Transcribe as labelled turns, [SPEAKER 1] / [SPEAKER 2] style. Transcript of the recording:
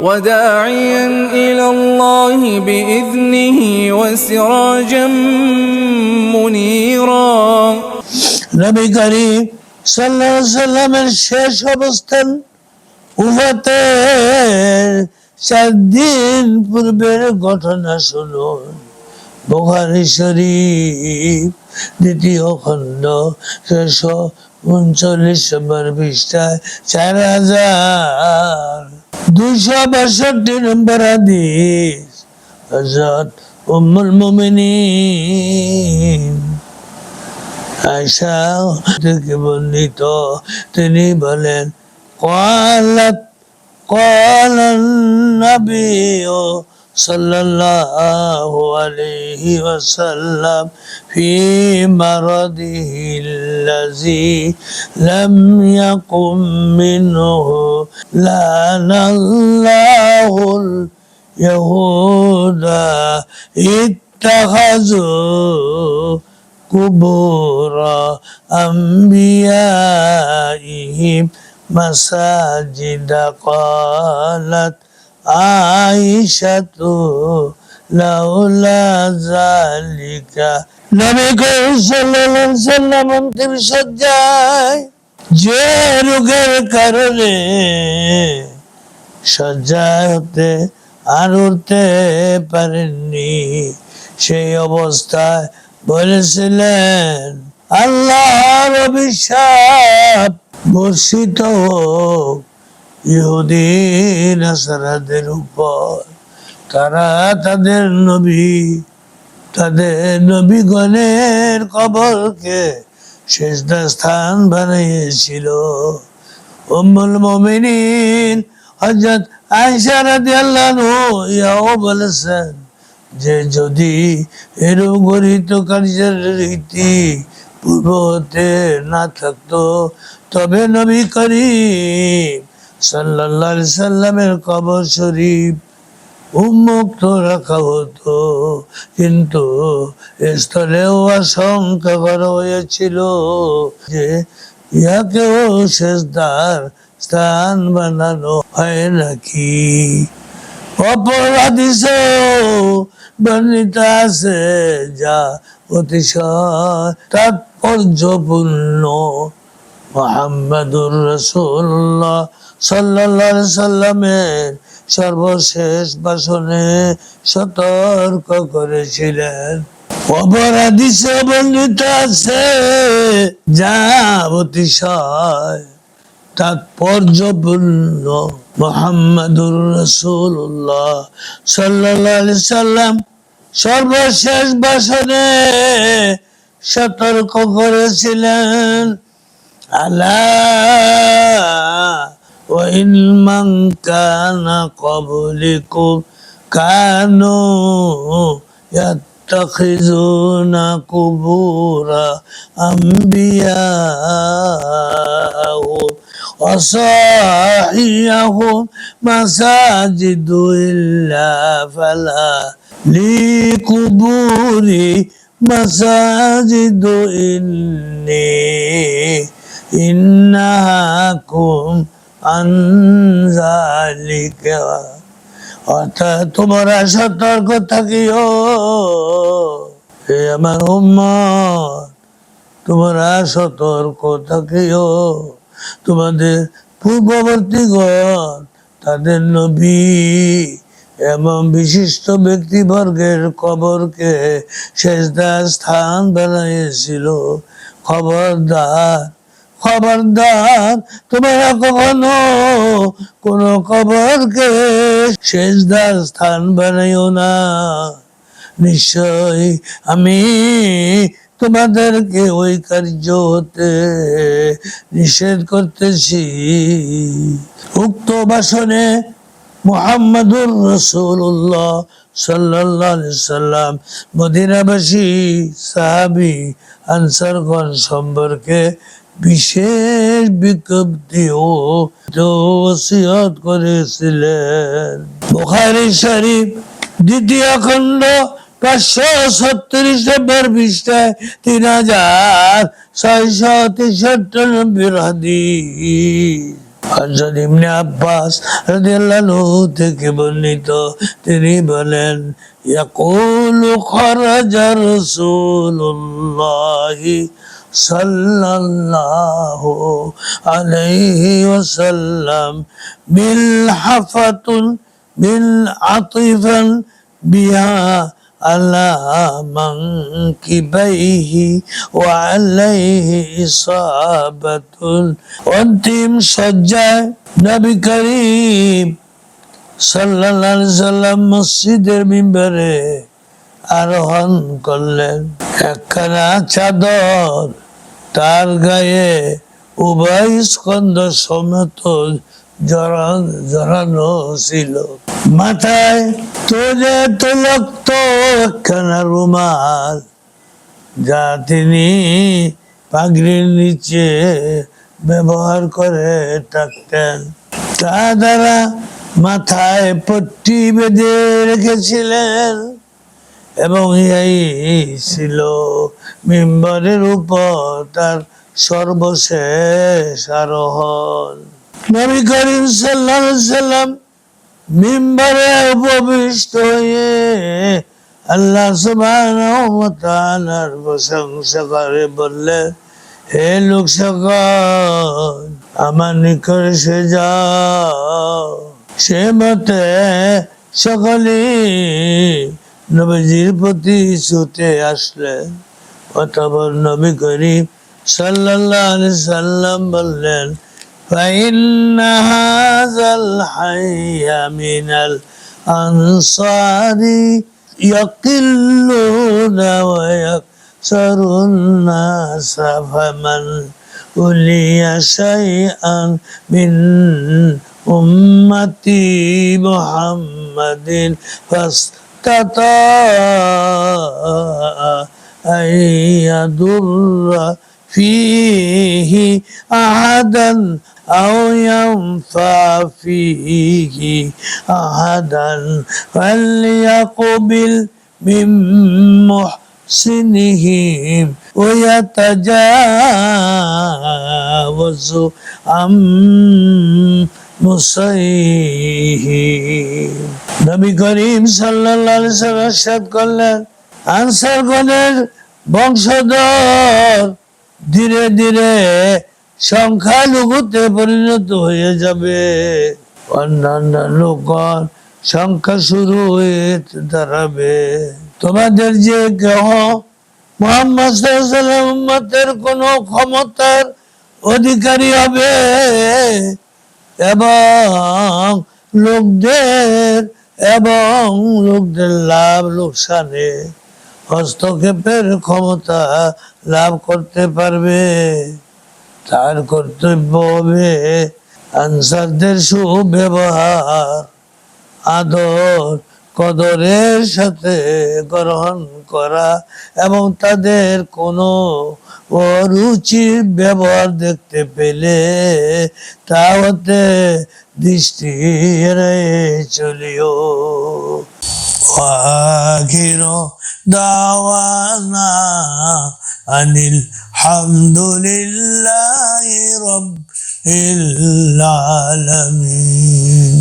[SPEAKER 1] وداعيا إلى الله بإذنه وسراجا منيرا
[SPEAKER 2] নবী করিম সাল্লাহ সাল্লামের শেষ অবস্থান উফাতে চার দিন পূর্বের ঘটনা শুনুন বোখারি শরীফ দ্বিতীয় খণ্ড শেষ উনচল্লিশ নম্বর পৃষ্ঠায় চার হাজার দুইশো বাষট্টি নম্বর হাদিস হজরত উম্মুল মুমিনিন আয়সা থেকে বর্ণিত তিনি বলেন قالت قال النبي صلى الله عليه وسلم في مرضه الذي لم يقم منه لعن الله اليهود اتخذوا قبور أنبيائهم مساجد قالت লাউলা জালিকা যে রোগের কারণে সজ্জায় হতে আর উঠতে পারেননি, সেই অবস্থায় বলেছিলেন, আল্লাহর অভিশাপ বর্ষিত হোক ইহুদি নাসারাদের উপর, তারা তাদের নবী, তাদের নবীগণের কবরকে শেষদা স্থান বানিয়েছিল। উম্মুল মুমিনিন হযরত আয়েশা রাদিয়াল্লাহু ইয়াও বলেছেন যে যদি এরূপ গরিত কার্যের রীতি পূর্ব হতে না থাকতো, তবে নবী করিম আলাইহি সাল্লামের কবর শরীফ উন্মুক্ত রাখা হতো। কিন্তু স্থলেও আশঙ্কা করা হয়েছিল যে ইহাকেও শেষদার স্থান বানানো হয় নাকি। অপরাধীসেও বর্ণিত আছে, যা অতিশয় তাৎপর্যপূর্ণ। মোহাম্মদুর রসুল্লাহ সাল্লাহ সাল্লামের সর্বশেষ বাসনে সতর্ক করেছিলেন। অপরাধীসে বর্ণিত আছে, যা অতিশয় তাৎপর্যপূর্ণ। মোহাম্মদুর রসুল্লাহ সাল্লাহ সাল্লাম সর্বশেষ বাসনে সতর্ক করেছিলেন। আল্লাহ وإن من كان قبلكم كانوا يتخذون قبور أنبياءهم وصاحيهم مساجد إلا فلا لقبور مساجد إني إنهاكم আনজালিকা অর্থাৎ তোমরা সতর্ক থাকিও। হে আমার উম্মত, তোমরা সতর্ক থাকিও। তোমাদের পূর্ববর্তীগণ, তাদের নবী এবং বিশিষ্ট ব্যক্তিবর্গের কবরকে শেষদার স্থান বানাইয়েছিল খবরদার খবরদার তোমরা কখনো কোন কবরকে শেষদার স্থান বানাইও না। নিশ্চয় আমি তোমাদেরকে ওই কার্য হতে নিষেধ করতেছি। উক্ত বাসনে মুহাম্মাদুর রসুল্লাহ সাল্লাহ সাল্লাম মদিনাবাসী সাহাবি আনসারগণ সম্পর্কে বিশেষ বিজ্ঞপ্তি ও ওসিয়ত করেছিলেন। বুখারী শরীফ, দ্বিতীয় খণ্ড, পাঁচশো সত্তরিশ নম্বর পৃষ্ঠায়, তিন হাজার তেষট্টি ইবনে আব্বাস রাদিয়াল্লাহু থেকে বর্ণিত, তিনি বলেন, ইয়াকুলু খরাজা রাসূলুল্লাহি সাল্লাল্লাহু আলাইহি ওয়াসাল্লাম মিলহাফাতুন মিলআতিফান বিহা على منكبيه وعليه إصابة অন্তিম সজ্জায় নবী করিম সাল্লাল্লাহু আলাইহি সাল্লাম মসজিদের মিম্বরে আরোহণ করলেন। একখানা চাদর তার গায়ে উভয় স্কন্দ সমেত জড়ান ছিল। মাথায় তোলে তোলক তো একখানা রুমাল, যা তিনি পাগড়ির নিচে ব্যবহার করে থাকতেন তা দ্বারা মাথায় পট্টি বেঁধে রেখেছিলেন। এবং এই ছিল মিম্বরের উপর তার সর্বশেষ আরোহণ। নবী করিম সাল্লাম মিম্বরে উপবিষ্ট হয়ে আল্লাহ তাআলার প্রশংসা করে বললেন, হে লোক সকল আমার নিকট এসে যাও। সে মতে সকলেই নবীজির প্রতি ছুটে আসলেন অতঃপর নবী করিম সাল্লাল্লাহু আলাইহি সাল্লাম বললেন فإن هذا الحي من الأنصار يقلون ويكثر الناس فمن ولي شيئا من أمتي محمد استطاع أن يضر فيه أحدا أو ينفع فيه أحدا فليقبل من محسنهم ويتجاوز عن مسيهم নবী করিম ইরশাদ করলেন আনসারগণের বংশধর ধীরে ধীরে সংখ্যালঘুতে পরিণত হয়ে যাবে। অন্যান্য লোকগণ সংখ্যা শুরু হয়ে দাঁড়াবে। তোমাদের যে কেহ মোহাম্মদ সাল্লাল্লাহু উম্মতের কোনো ক্ষমতার অধিকারী হবে, এবং লোকদের এবং লোকদের লাভ লোকসানে হস্তক্ষেপের ক্ষমতা লাভ করতে পারবে। তার কর্তব্য হবে আনসারদের সুব্যবহার, আদর, কদরের সাথে গ্রহণ করা এবং তাদের কোনো অরুচির ব্যবহার দেখতে পেলে তা হতে দৃষ্টি চলিও। আখির দাওয়ানা আনিল হামদুলিল্লাহি রব্বিল আলামিন।